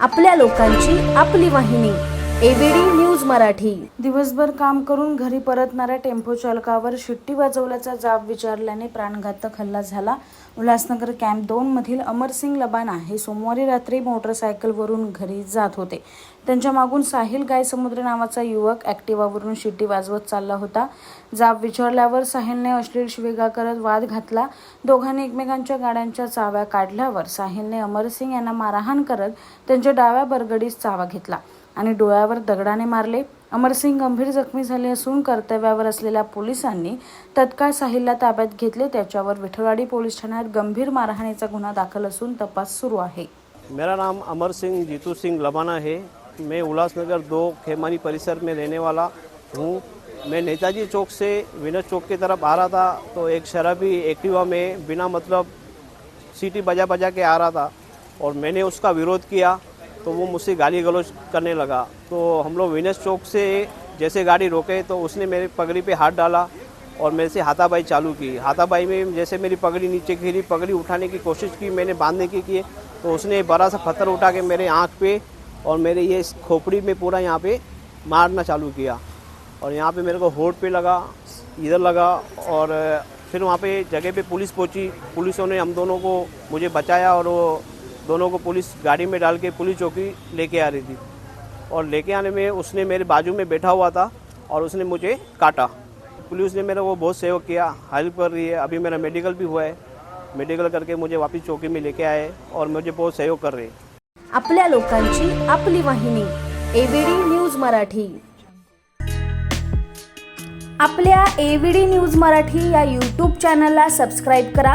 आपल्या लोकांची आपली वाहिनी. ABD news Marathi. दिवसभर काम करून घरी परतणाऱ्या टेम्पो चालकावर शिट्टी वाजवल्याचा जाब विचारल्याने प्राणघातक हल्ला झाला. उल्हासनगर कॅम्प दोन मधील अमरसिंग लबाना हे सोमवारी रात्री मोटरसायकलवरून घरी जात होते. त्यांच्या मागून साहिल गायसमुद्र नावाचा युवक ॲक्टिवावरून शिट्टी वाजवत चालला होता. जाब विचारल्यावर साहिलने अश्लील शिवेगा करत वाद घातला. दोघांनी एकमेकांच्या गाड्यांच्या चाव्या काढल्यावर साहिलने अमरसिंग यांना मारहाण करत त्यांच्या डाव्या बरगडीस चावा घेतला. आणि डोळ्यावर दगडाने मारले. अमरसिंग गंभीर जखमी झाले असून कर्तव्यावर असलेल्या पोलिसांनी तत्काळ साहिलला ताब्यात घेतले. त्याच्यावर विठलवाडी पोलीस ठाण्यात गंभीर मारहाणीचा गुन्हा दाखल असून तपास सुरू आहे. मेरा नाम अमर सिंह जीतू सिंह लबाना है. मैं उल्लासनगर दो खेमानी परिसर में रहने वाला हूँ। मैं नेताजी चौक से विनोद चौक की तरफ आ रहा था तो एक शराबी एक्टिवा में बिना मतलब सीटी बजा बजा के आ रहा था और मैंने उसका विरोध किया। तो वो मुझसे गाली गलौज करने लगा। तो हम लोग विनस चौक से जैसे गाड़ी रोके तो उसने मेरी पगड़ी पे हाथ डाला और मेरे से हाथाबाई चालू की। हाथाबाई में जैसे मेरी पगड़ी नीचे गिरी, पगड़ी उठाने की कोशिश की, मैंने बांधने की की तो उसने बड़ा सा पत्थर उठा के मेरे आँख पे और मेरे ये खोपड़ी में पूरा यहाँ पे मारना चालू किया। और यहाँ पे मेरे को होठ पे लगा, इधर लगा और फिर वहाँ पे जगह पे पुलिस पहुँची। पुलिसों ने हम दोनों को मुझे बचाया और वो दोनों को पुलिस गाड़ी में डाल के पुलिस चौकी लेके आ रही थी। और लेके आने में उसने मेरे बाजू में बैठा हुआ था और उसने मुझे काटा। पुलिस ने मेरा वो बहुत सहयोग किया, हेल्प कर रही है। अभी मेरा मेडिकल भी हुआ है। मेडिकल करके मुझे वापस चौकी में लेके आए और मुझे बहुत सहयोग कर रहे। आपल्या लोकांची आपली वाहिनी एबीडी न्यूज़ मराठी. आपल्या एबीडी न्यूज़ मराठी या यूट्यूब चॅनलला सबस्क्राईब करा.